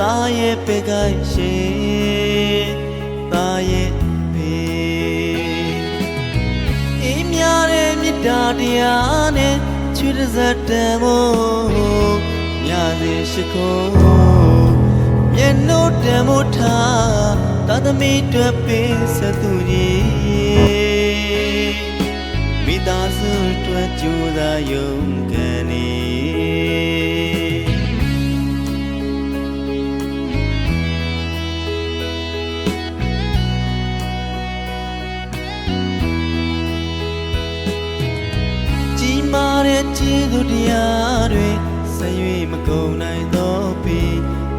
သာဝရသားရဲ့ပေကိုင်းရှင်သားရဲ့ဖေအေးမြတဲ့မေတ္တာတရားနဲ့ချွေးစက်တံမို့ညစေရှိခိုးမျက်နှုတ်တံမို့ထားသာသမီတွေ့ပေးစသူကြီးမိသား မားတဲ့ကျေးဇူးတရားတွေဆက်၍မကုန်နိုင်သောပေ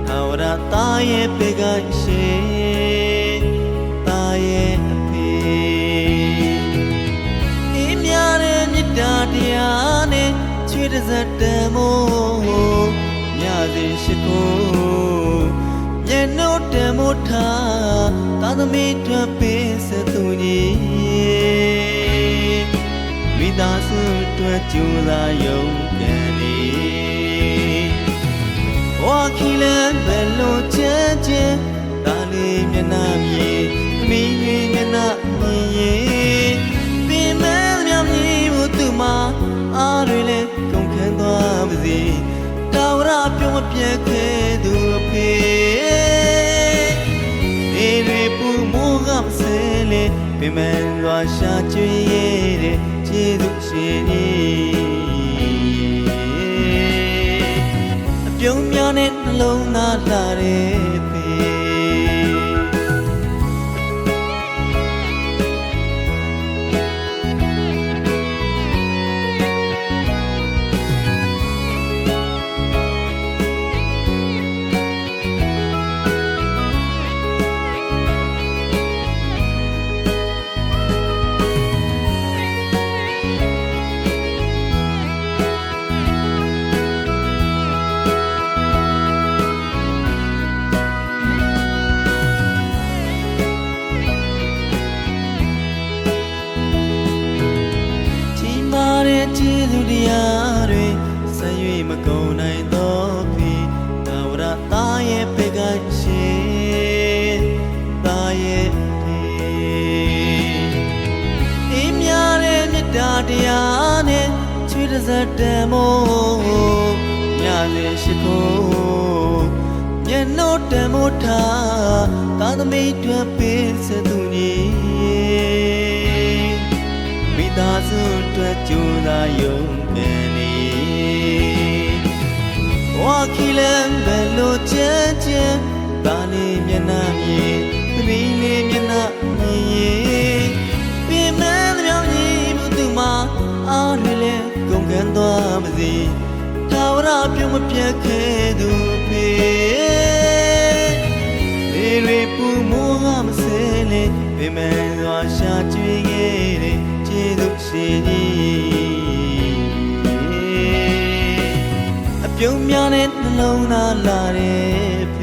ဟာဝရသားရဲ့ပေကရှင်သားရဲ့အဖေအေးမြတဲ့မေတ္တာတရားနဲ့ချွေးတစ်စက်တံမို့ညစီရှိခိုးမျက်နှုတ်တံမို့ထားသာသမီတွေ့ပေးစသူကြီးမိ သားစုတွေ့ကြိုးစားယုံကန်နေဝါခီလန်ဘယ်လိုချမ်းချမ်းဒါလေးမျက်နှာမြေသမီးကြီးမျက်နှာမြင်ရင်ပင်မမြောင်မြည်မှုသူမအားတွေလည်းကုန်ခန်းသွားပါစေတာဝရပြုံးမပြတ်ခဲ့သူအဖေဒီတွေပူမိုးကမစဲလေပင်မလွာရှာကျွေးရတဲ့ ကျေးဇူးရှင်ကြီးအပြုံးများနဲ့နှလုံးသားလာတဲ့ဖေ တ္တာတရားနဲ့ချွေးတစ်စက်တံမို့ညစေရှိခိုးမျက်နှုတ်တံမို့ထားသာသမီတွေ့ပေးစသူကြီးမိသားစုတွေ့ကြိုးစားယုံကန်နေဝါခီလန်ဘယ်လိုချမ်းချ လည်းကုန်ကန်သွားပါစေသာဝရပြုံးမပြတ်ခဲ့သူဖေဒီရီပူမိုးကမစဲလေပင်မန်းစွာရှာကြွေခဲ့တဲ့ကျေးဇူးရှင်ကြီးအပြုံးများနဲ့နှလုံးသားလာတဲ့